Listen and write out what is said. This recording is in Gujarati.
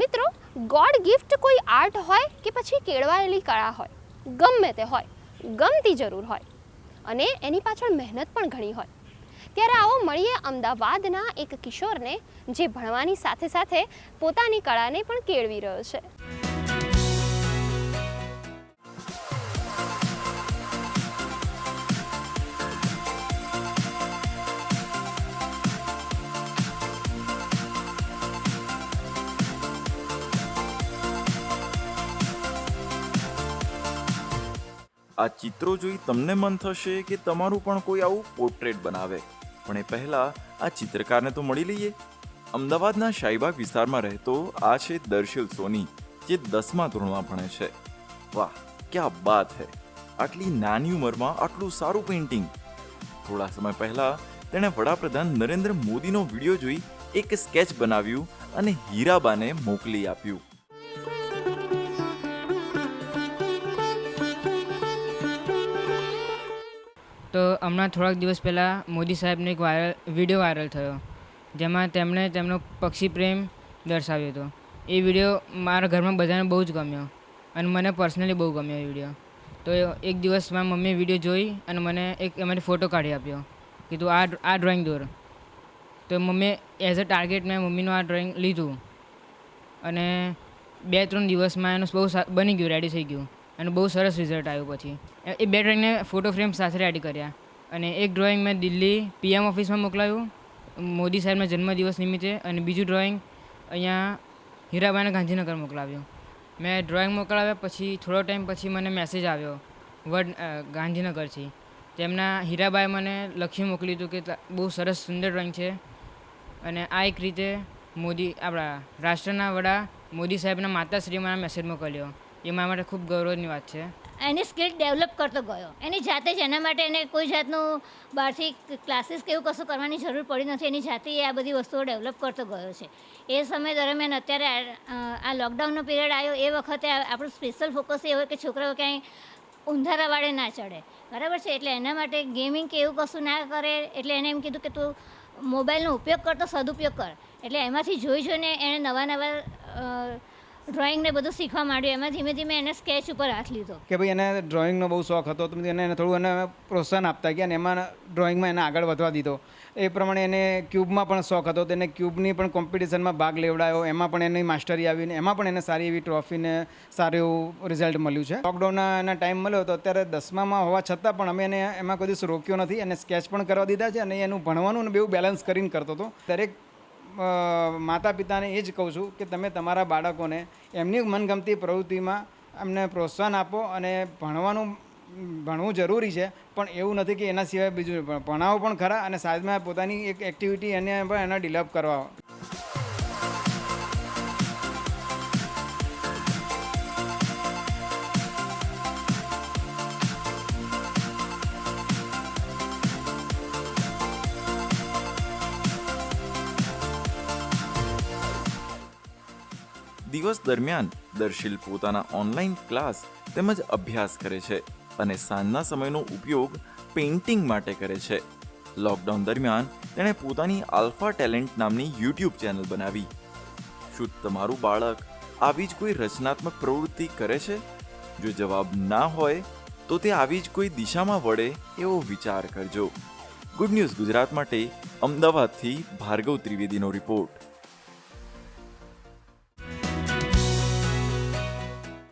મિત્રો ગોડ ગિફ્ટ કોઈ આર્ટ હોય કે પછી કેળવાયેલી કળા હોય, ગમે તે હોય, ગમતી જરૂર હોય અને એની પાછળ મહેનત પણ ઘણી હોય. ત્યારે આવો મળીએ અમદાવાદના એક કિશોરને, જે ભણવાની સાથે સાથે પોતાની કળાને પણ કેળવી રહ્યો છે. આ ચિત્રો જોઈ તમને મન થશે કે તમારું પણ કોઈ આવું પોર્ટ્રેટ બનાવે. પણ એ પહેલા આ ચિત્રકારને તો મળી લઈએ. અમદાવાદના શાહીબાગ વિસ્તારમાં રહેતો આ છે દર્શિલ સોની, જે દસમા ધોરણમાં ભણે છે. વાહ, ક્યાં બાત હે. આટલી નાની ઉંમરમાં આટલું સારું પેઇન્ટિંગ થોડા સમય પહેલા તેણે વડાપ્રધાન નરેન્દ્ર મોદીનો વીડિયો જોઈ એક સ્કેચ બનાવ્યું અને હીરાબાને મોકલી આપ્યું. તો હમણાં થોડાક દિવસ પહેલાં મોદી સાહેબનો એક વાયરલ, વીડિયો વાયરલ થયો, જેમાં તેમણે તેમનો પક્ષી પ્રેમ દર્શાવ્યો હતો. એ વીડિયો મારા ઘરમાં બધાને બહુ જ ગમ્યો અને મને પર્સનલી બહુ ગમ્યો એ વીડિયો. તો એક દિવસ મારી મમ્મીએ વીડિયો જોઈ અને મને એક એમાંથી ફોટો કાઢી આપ્યો કીધું આ આ ડ્રોઈંગ દોર. તો મમ્મીએ એઝ અ ટાર્ગેટ મેં મમ્મીનું આ ડ્રોઈંગ લીધું અને બે ત્રણ દિવસમાં એનું બહુ બની ગયું, રેડી થઈ ગયું. અને બહુ સરસ રિઝલ્ટ આવ્યું પછી. એ- બે ડ્રોઈંગને ફોટો ફ્રેમ સાથે રેડી કર્યા. અને એક ડ્રોઈંગ મેં દિલ્હી પીએમ ઓફિસમાં મોકલાયું. મોદી સાહેબના જન્મદિવસ નિમિત્તે અને બીજું ડ્રોઈંગ અહીંયા હીરાબાઈને ગાંધીનગર મોકલાવ્યું. મેં ડ્રોઈંગ મોકલાવ્યા પછી થોડો ટાઈમ પછી મને મેસેજ આવ્યો વડ ગાંધીનગરથી. તેમના હીરાબાએ મને લખી મોકલ્યું હતું કે બહુ સરસ સુંદર ડ્રોઈંગ છે. અને આ એક રીતે મોદી આપણા રાષ્ટ્રના વડા મોદી સાહેબના માતાશ્રીએ મને મેસેજ મોકલ્યો. એ મારા માટે ખૂબ ગૌરવની વાત છે. એની સ્કિલ ડેવલપ કરતો ગયો. એની જાતે જ એના માટે એને કોઈ જાતનું બહારથી ક્લાસીસ કે એવું કશું કરવાની જરૂર પડી નથી. એની જાતે એ આ બધી વસ્તુઓ ડેવલપ કરતો ગયો છે. એ સમય દરમિયાન અત્યારે આ- લોકડાઉનનો પિરિયડ આવ્યો એ વખતે આપણું સ્પેશિયલ ફોકસ એ હોય કે છોકરાઓ ક્યાંય ઊંધારાવાળે ના ચડે. બરાબર છે? એટલે એના માટે ગેમિંગ કે એવું કશું ના કરે એટલે એને એમ કીધું કે તું મોબાઈલનો ઉપયોગ કરતો સદુપયોગ કર. એટલે એમાંથી જોઈ જોઈને એણે નવા નવા ડ્રોઈંગ ને બધું શીખવા માંડ્યું. એમાં ધીમે ધીમે એને સ્કેચ ઉપર હાથ લીધો. કે ભાઈ એને ડ્રોઈંગનો બહુ શોખ હતો, તો એને થોડું એને પ્રોત્સાહન આપતા ગયા અને એમાં ડ્રોઈંગમાં એને આગળ વધવા દીધો. એ પ્રમાણે એને ક્યુબમાં પણ શોખ હતો, તો એને ક્યુબની પણ કોમ્પિટિશનમાં ભાગ લેવડાયો. એમાં પણ એની માસ્ટરી આવીને એમાં પણ એને સારી એવી ટ્રોફીને સારું એવું રિઝલ્ટ મળ્યું છે. લોકડાઉનના એના ટાઈમ મળ્યો તો અત્યારે દસમામાં હોવા છતાં પણ અમે એને એમાં કોઈ દિવસ રોક્યો નથી. એને સ્કેચ પણ કરવા દીધા છે અને એનું ભણવાનું ને બેવું બેલેન્સ કરીને કરતો હતો. દરેક માતા પિતાને એ જ કહું છું કે તમે તમારા બાળકોને એમની મનગમતી પ્રવૃત્તિમાં એમને પ્રોત્સાહન આપો અને ભણવાનું, ભણવું જરૂરી છે. પણ એવું નથી કે એના સિવાય બીજું ભણાવો પણ ખરા અને સાથમાં પોતાની એક એક્ટિવિટી એને પણ એને ડેવલપ કરવા દિવસ દરમિયાન દર્શિલ પોતાના ઓનલાઈન ક્લાસ તેમજ અભ્યાસ કરે છે અને સાંજના સમયનો ઉપયોગ પેઇન્ટિંગ માટે કરે છે. લોકડાઉન દરમિયાન તેણે પોતાની આલ્ફા ટેલેન્ટ નામની યુટ્યુબ ચેનલ બનાવી. શું તમારું બાળક આવી જ કોઈ રચનાત્મક પ્રવૃત્તિ કરે છે? જો જવાબ ના હોય, તો તે આવી જ કોઈ દિશામાં વળે એવો વિચાર કરજો. ગુડ ન્યૂઝ ગુજરાત માટે અમદાવાદથી ભાર્ગવ ત્રિવેદીનો રિપોર્ટ